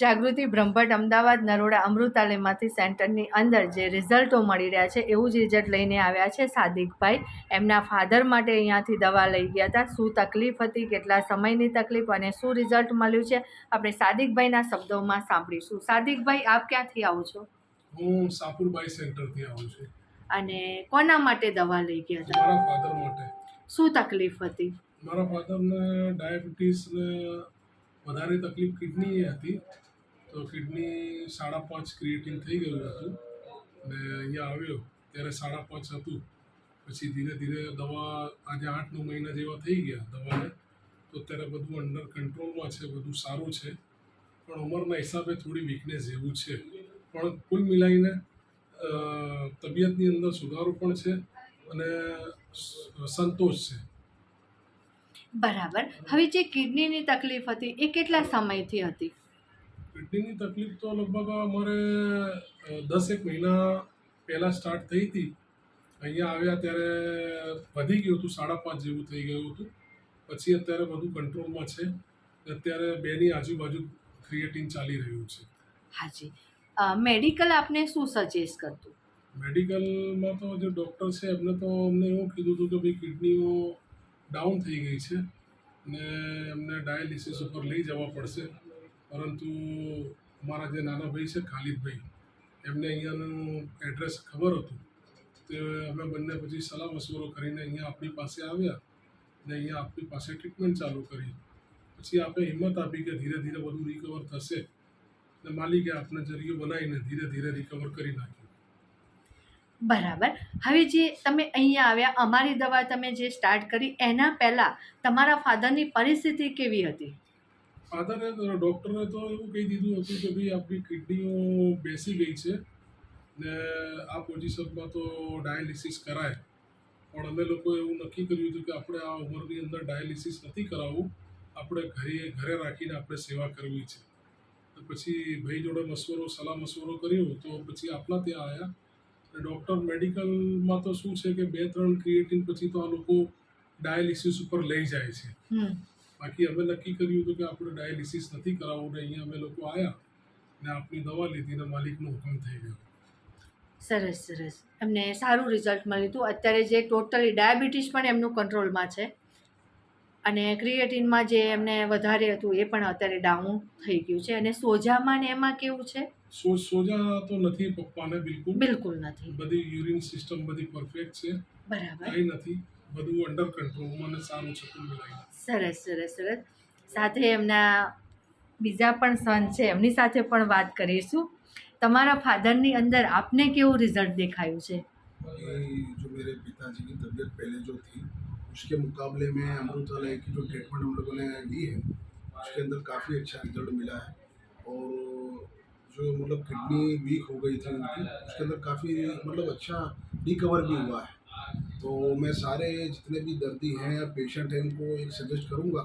જાગૃતિ બ્રહ્મભટ્ટ અમદાવાદ નરોડા અમૃતાલયમાંથી સેન્ટરની અંદર જે રિઝલ્ટો મળી રહ્યા છે એવું જ રિઝલ્ટ લઈને આવ્યા છે સાદિકભાઈ. એમના ફાધર માટે અહીંયાથી દવા લઈ ગયા હતા. શું તકલીફ હતી કેટલા સમયની તકલીફ અને શું રિઝલ્ટ મળ્યું છે આપણે સાદિકભાઈના શબ્દોમાં સાંભળીશું. સાદિકભાઈ આપ ક્યાંથી આવો છો? હું સાપુરબાઈ સેન્ટરથી આવું છું. અને કોના માટે દવા લઈ ગયા હતા? મારા ફાધર માટે. શું તકલીફ હતી? મારા ફાધરને ડાયાબિટીસ વધારે તકલીફ કિડની હતી. તો કિડની સાડા પાંચ ક્રિએટિન થઈ ગયું હતું. અને અહીંયા આવ્યો, ત્યારે સાડા પાંચ હતું. પછી ધીરે ધીરે દવા આજે આઠ નવ મહિના જેવા થઈ ગયા દવાને. તો અત્યારે બધું અંડર કંટ્રોલમાં છે, બધું સારું છે. પણ ઉંમરના હિસાબે થોડી વીકનેસ જેવું છે. પણ કુલ મિલાઈને તબિયતની અંદર સુધારો પણ છે અને સંતોષ છે. બરાબર. હવે જે કિડનીની તકલીફ હતી, એ કેટલા સમયથી હતી? કિડનીની તકલીફ તો લગભગ અમારે દસેક મહિના પહેલાં સ્ટાર્ટ થઈ હતી. અહીંયા આવ્યા ત્યારે વધી ગયું હતું સાડા પાંચ જેવું થઈ ગયું હતું. પછી અત્યારે બધું કંટ્રોલમાં છે. અત્યારે બેની આજુબાજુ ક્રિએટિન ચાલી રહ્યું છે. હાજી. મેડિકલ આપને શું સજેસ્ટ કરતું? મેડિકલમાં તો જે ડૉક્ટર છે એમને તો અમને એવું કીધું હતું કે ભાઈ કિડનીઓ ડાઉન થઈ ગઈ છે ને એમને ડાયાલિસિસ ઉપર લઈ જવા પડશે. પરંતુ અમારા જે નાના ભાઈ છે, ખાલિદભાઈ, એમને અહીંયાનું એડ્રેસ ખબર હતું. તે અમે બંને પછી સલાહ મશવરો કરીને અહીંયા આપણી પાસે આવ્યા ને અહીંયા આપણી પાસે ટ્રીટમેન્ટ ચાલુ કરી. પછી આપણે હિંમત આપી કે ધીરે ધીરે બધું રિકવર થશે ને માલિકે આપણે જરીયો બનાવીને ધીરે ધીરે રિકવર કરી નાખ્યું. બરાબર. હવે જે તમે અહીંયા આવ્યા, અમારી દવા તમે જે સ્ટાર્ટ કરી, એના પહેલાં તમારા ફાધરની પરિસ્થિતિ કેવી હતી? ફાધરે ડૉક્ટરે તો એવું કહી દીધું હતું કે ભાઈ આપણી કિડનીઓ બેસી ગઈ છે ને આ પોઝિશનમાં તો ડાયાલિસિસ કરાય. પણ અમે લોકોએ એવું નક્કી કર્યું હતું કે આપણે આ ઉંમરની અંદર ડાયાલિસિસ નથી કરાવવું. આપણે ઘરે ઘરે રાખીને આપણે સેવા કરવી છે. તો પછી ભાઈ જોડે મસવરો, સલાહ મસવરો કર્યો તો પછી આપણા ત્યાં આવ્યા ડૉક્ટર મેડિકલમાં તો શું છે કે બે, ત્રણ ક્રિએટિન પછી તો આ લોકો ડાયાલિસિસ ઉપર લઈ જાય છે. બાકી અમે નક્કી કર્યું હતું કે આપણે ડાયાલિસિસ નથી કરાવવું ને અહીંયા અમે લોકો આવ્યા ને આપની દવા લીધી ને માલિકનો હુકમ થઈ ગયો. સરસ સરસ. એમને સારું રિઝલ્ટ મળ્યું હતું. અત્યારે જે ટોટલી ડાયાબિટીસ પણ એમનું કંટ્રોલમાં છે. અને ક્રિએટિનમાં જે એમને વધારે હતું એ પણ અત્યારે ડાઉન થઈ ગયું છે. અને સોજામાં ને એમાં કેવું છે? સો સોજા તો નથી પપ્પાને બિલકુલ. બિલકુલ નથી. બધી યુરિન સિસ્ટમ બધી પરફેક્ટ છે. બરાબર. કંઈ નથી. બધું અંડર કંટ્રોલમાં ને સારું છે કુલ મિલાઈને સરસ સરસ સરસ સાથે એમના બીજા પણ સન છે એમની સાથે પણ વાત કરીશું તમારા ફાધરની અંદર આપને કેવું રિઝલ્ટ દેખાયું છે ये जो मेरे पिताजी की तबीयत पहले जो थी उसके मुकाबले में अमृतालय की जो ट्रीटमेंट हम लोगों ने ली है उसके अंदर काफ़ी अच्छा रिजल्ट मिला है और जो मतलब किडनी वीक हो गई थी उनकी उसके अंदर काफ़ी मतलब अच्छा रिकवर भी हुआ है तो मैं सारे जितने भी दर्दी हैं या पेशेंट हैं उनको एक सजेस्ट करूँगा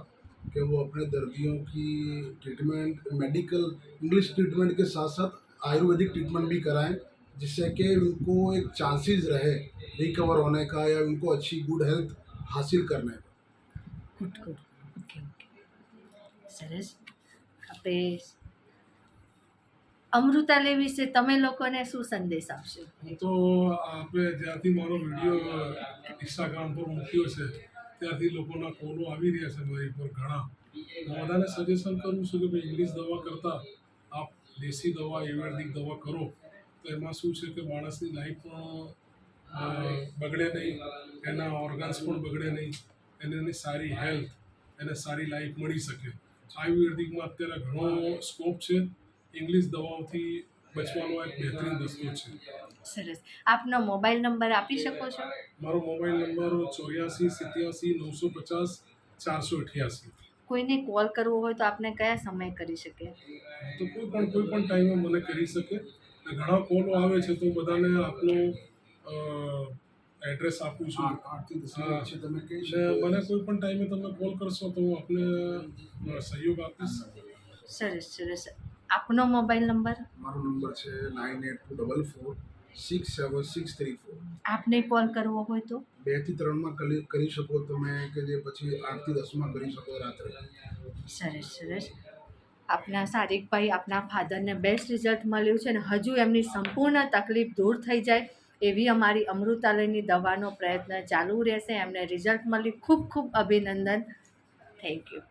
कि वो अपने दर्दियों की ट्रीटमेंट मेडिकल इंग्लिश ट्रीटमेंट के साथ साथ आयुर्वेदिक ट्रीटमेंट भी कराएँ, जिससे कि उनको एक चांसेस रहे रिकवर होने का या उनको अच्छी गुड हेल्थ हासिल करने का। गुड गुड ओके ओके આપણે અમૃતાલય વિશે તમે લોકોને શું સંદેશ આપશો? હું તો આપણે જ્યારથી મારો વીડિયો ઇન્સ્ટાગ્રામ પર મૂક્યો છે ત્યારથી લોકોના કોલો આવી રહ્યા છે મારી પર ઘણા. બધાને સજેશન કરું છું કે ભાઈ ઇંગ્લિશ દવા કરતાં, આપ દેશી દવા, આયુર્વેદિક દવા કરો. તો એમાં શું છે કે માણસની લાઈફ પણ બગડે નહીં, એના ઓર્ગન્સ પણ બગડે નહીં, એને એની સારી હેલ્થ એને સારી લાઈફ મળી શકે. આયુર્વેદિકમાં અત્યારે ઘણો સ્કોપ છે. ઇંગ્લિશ દવાઓથી બચવાનો એક બહેતરીન રસ્તો છે. સરસ. આપનો મોબાઈલ નંબર આપી શકો છો? મારો મોબાઈલ નંબર ચોર્યાસી સિત્યાસી નવસો પચાસ ચારસો અઠ્યાસી. કોઈને કોલ કરવો હોય તો આપને કયા સમયે કરી શકે? તો કોઈ પણ કોઈ પણ ટાઈમે મને કરી શકે. ઘણા કોલો આવે છે તો બધાને આપનો એડ્રેસ આપું છું. આરતી તમે કહી શકો. મને કોઈ પણ ટાઈમે તમે કોલ કરશો તો હું આપને સહયોગ આપીશ. સરસ સરસ. આપનો મોબાઈલ નંબર? મારો નંબર છે nine eight two double four six seven six three four. આપને કોલ કરવો હોય તો? બેથી ત્રણમાં કરી કરી શકો તમે કે જે પછી આઠથી દસમાં કરી શકો રાત્રે. સરસ સરસ. આપના સારિકભાઈ આપના ફાધરને બેસ્ટ રિઝલ્ટ મળ્યું છે અને હજુ એમની સંપૂર્ણ તકલીફ દૂર થઈ જાય એવી અમારી અમૃતાલયની દવાનો પ્રયત્ન ચાલુ રહેશે. એમને રિઝલ્ટ મળ્યું. ખૂબ ખૂબ અભિનંદન. Thank you